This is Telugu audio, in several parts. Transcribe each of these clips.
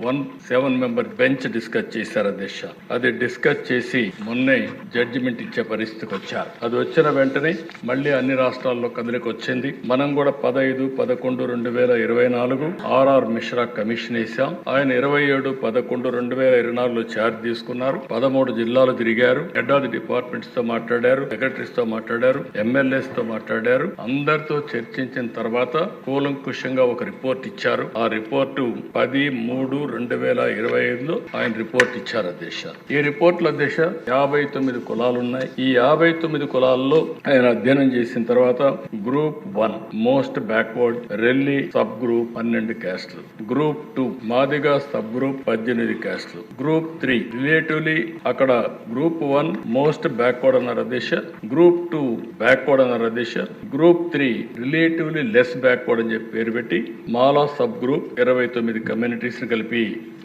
One seven member bench discuss చేశారు అధ్యక్ష. అది డిస్కస్ చేసి మొన్నే జడ్జిమెంట్ ఇచ్చే పరిస్థితికి వచ్చారు. అది వచ్చిన వెంటనే మళ్ళీ అన్ని రాష్ట్రాల్లో కదలికి వచ్చింది. మనం కూడా పదహైదు పదకొండు రెండు వేల ఇరవై నాలుగు ఆర్ఆర్ మిశ్రా కమిషన్ వేశాం ఆయన ఇరవై ఏడు పదకొండు రెండు వేల ఇరవై నాలుగులో ఛార్జ్ తీసుకున్నారు. పదమూడు జిల్లాలు తిరిగారు. హెడ్ ఆఫ్ ది డిపార్ట్మెంట్స్తో మాట్లాడారు. సెక్రటరీస్తో మాట్లాడారు. ఎమ్మెల్యేస్తో మాట్లాడారు. అందరితో చర్చించిన తర్వాత కూలంకుషంగా ఒక రిపోర్ట్ ఇచ్చారు. ఆ రిపోర్టు పది మూడు రెండు వేల ఇరవై ఐదులో ఆయన రిపోర్ట్ ఇచ్చారు అధ్యక్ష ఈ రిపోర్ట్ల అధ్యక్ష యాభై తొమ్మిది కులాలు ఉన్నాయి ఈ యాభై తొమ్మిది కులాల్లో ఆయన అధ్యయనం చేసిన తర్వాత group one most backward Relli sub group పన్నెండు క్యాస్ట్లు. Group two Madiga sub group పద్దెనిమిది క్యాస్ట్లు. గ్రూప్ త్రీ రిలేటివ్లీ అక్కడ గ్రూప్ వన్ మోస్ట్ బ్యాక్వర్డ్ అన్నారు అధ్యక్ష గ్రూప్ టూ బ్యాక్వర్డ్ అన్నారు అధ్యక్ష group three relatively less backward అని చెప్పి పేరు పెట్టి మాలా సబ్ గ్రూప్ ఇరవై తొమ్మిది కమ్యూనిటీస్ కలిపి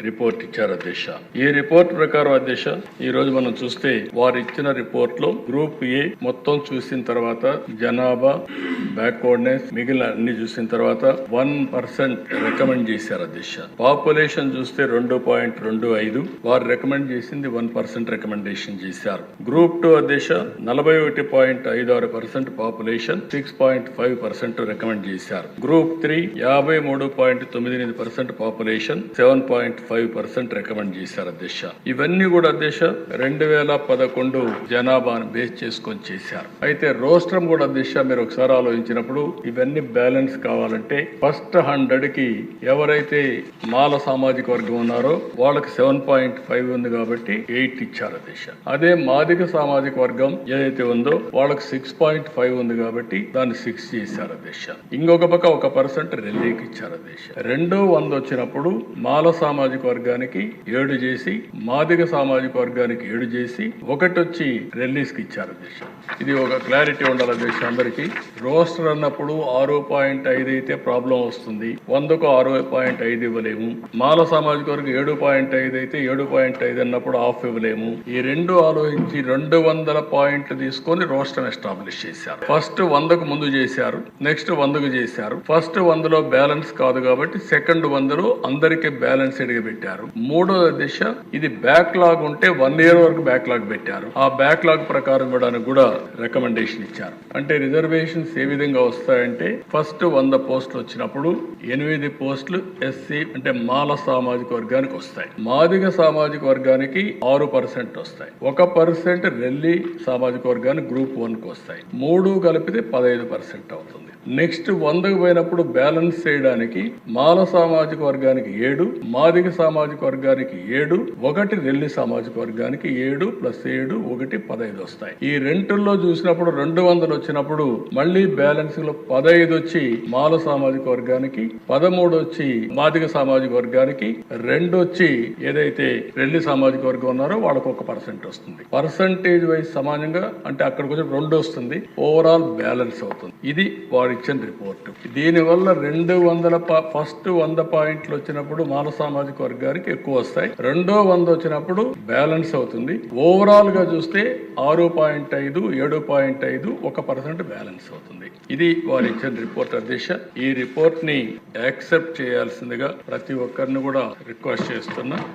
రిపోర్ట్ ఇచ్చారు అధ్యక్ష. ఈ రిపోర్ట్ ప్రకారం అధ్యక్ష ఈ రోజు మనం చూస్తే వారు ఇచ్చిన రిపోర్ట్లో గ్రూప్ ఏ మొత్తం చూసిన తర్వాత జనాభా బ్యాక్వర్డ్నెస్ మిగిలిన అన్ని చూసిన తర్వాత వన్ పర్సెంట్ రికమెండ్ చేశారు అధ్యక్ష. పాపులేషన్ చూస్తే రెండు పాయింట్ రెండు ఐదు వారు రికమెండ్ చేసింది వన్ పర్సెంట్ రికమెండేషన్ చేశారు. గ్రూప్ టూ అధ్యక్ష నలభై ఒకటి పాయింట్ ఐదు ఆరు percent population six point five percent recommend చేశారు. గ్రూప్ త్రీ యాభై మూడు పాయింట్ తొమ్మిది ఎనిమిది percent population seven point five percent recommend చేశారు అధ్యక్ష. ఇవన్నీ కూడా అధ్యక్ష రెండు వేల పదకొండు జనాభాను బేస్ చేసుకొని చేశారు. అయితే రోస్ట్రం కూడా అధ్యక్ష మీరు ఒకసారి ఆలోచించినప్పుడు ఇవన్నీ బ్యాలెన్స్ కావాలంటే ఫస్ట్ హండ్రెడ్కి ఎవరైతే మాల సామాజిక వర్గం ఉన్నారో వాళ్ళకి సెవెన్ పాయింట్ ఫైవ్ ఉంది కాబట్టి ఎయిట్ ఇచ్చారు అధ్యక్ష. అదే మాదిక సామాజిక వర్గం ఏదైతే ఉందో వాళ్ళకి సిక్స్ పాయింట్ ఫైవ్ ఉంది కాబట్టి దాన్ని సిక్స్ చేశారు అధ్యక్ష. ఇంకొక పక్క ఒక పర్సెంట్ రెల్లీకి ఇచ్చారు అధ్యక్ష. రెండో వంద వచ్చినప్పుడు మాల సామాజిక వర్గానికి ఏడు చేసి మాదిగ సామాజిక వర్గానికి ఏడు చేసి ఒకటి వచ్చి రిలీజ్కి ఇచ్చారు అధ్యక్ష. ఇది ఒక క్లారిటీ ఉండాలి అధ్యక్ష అందరికి. రోస్టర్ అన్నప్పుడు ఆరు పాయింట్ ఐదు అయితే ప్రాబ్లం వస్తుంది. వందకు ఆరు పాయింట్ ఐదు ఇవ్వలేము. మాల సామాజిక వర్గం ఏడు పాయింట్ ఐదు అయితే ఏడు పాయింట్ ఐదు అన్నప్పుడు ఆఫ్ ఇవ్వలేము. ఈ రెండు ఆలోచించి రెండు వందల పాయింట్లు తీసుకొని రోస్టర్ ఎస్టాబ్లిష్ చేశారు. ఫస్ట్ వందకు ముందు చేశారు నెక్స్ట్ వందకు చేశారు. ఫస్ట్ వందలో బ్యాలెన్స్ కాదు కాబట్టి సెకండ్ వందలో అందరికీ బ్యాలెన్స్ ఎడిగి పెట్టారు. మూడో దిశ ఇది బ్యాక్లాగ్ ఉంటే వన్ ఇయర్ వరకు బ్యాక్లాగ్ పెట్టారు. ఆ బ్యాక్లాగ్ ప్రకారం ఇవ్వడానికి కూడా రికమెండేషన్ ఇచ్చారు. అంటే రిజర్వేషన్స్ ఏ విధంగా వస్తాయంటే ఫస్ట్ వంద పోస్టులు వచ్చినప్పుడు ఎనిమిది పోస్టులు ఎస్సీ అంటే మాల సామాజిక వర్గానికి వస్తాయి. మాదిగ సామాజిక వర్గానికి ఆరు పర్సెంట్ వస్తాయి. ఒక పర్సెంట్ రెల్లి సామాజిక వర్గానికి గ్రూప్ వన్కు వస్తాయి. మూడు కలిపితే పదహైదు పర్సెంట్ అవుతుంది. నెక్స్ట్ వందకు పోయినప్పుడు బ్యాలెన్స్ చేయడానికి మాల సామాజిక వర్గానికి ఏడు మాదిగ సామాజిక వర్గానికి ఏడు ఒకటి రెల్లి సామాజిక వర్గానికి ఏడు ప్లస్ ఏడు ఒకటి పదహైదు వస్తాయి. ఈ రెంటుల్లో చూసినప్పుడు రెండు వందలు వచ్చినప్పుడు మళ్ళీ బ్యాలెన్స్లో పదహైదు వచ్చి మాల సామాజిక వర్గానికి పదమూడు వచ్చి మాదిగ సామాజిక వర్గానికి రెండు వచ్చి ఏదైతే రెల్లి సామాజిక వర్గం ఉన్నారో వాళ్ళకు ఒక పర్సెంట్ వస్తుంది. పర్సంటేజ్ వైజ్ సమానంగా అంటే అక్కడికి వచ్చి రెండు వస్తుంది. ఓవరాల్ బ్యాలెన్స్ అవుతుంది. ఇది వారు ఇచ్చిన రిపోర్ట్. దీనివల్ల రెండు వందల ప- ఫస్ట్ వంద పాయింట్లు వచ్చినప్పుడు మాల సామాజిక వర్గానికి ఎక్కువ వస్తాయి. రెండో వంద వచ్చినప్పుడు బ్యాలెన్స్ అవుతుంది. ఓవరాల్గా చూస్తే ఆరు పాయింట్ ఐదు ఏడు పాయింట్ ఐదు ఒక పర్సెంట్ బ్యాలెన్స్ అవుతుంది. ఇది వారు ఇచ్చిన రిపోర్ట్ అధ్యక్ష ఈ రిపోర్ట్ని యాక్సెప్ట్ చేయాల్సిందిగా ప్రతి ఒక్కరిని కూడా రిక్వెస్ట్ చేస్తున్నా.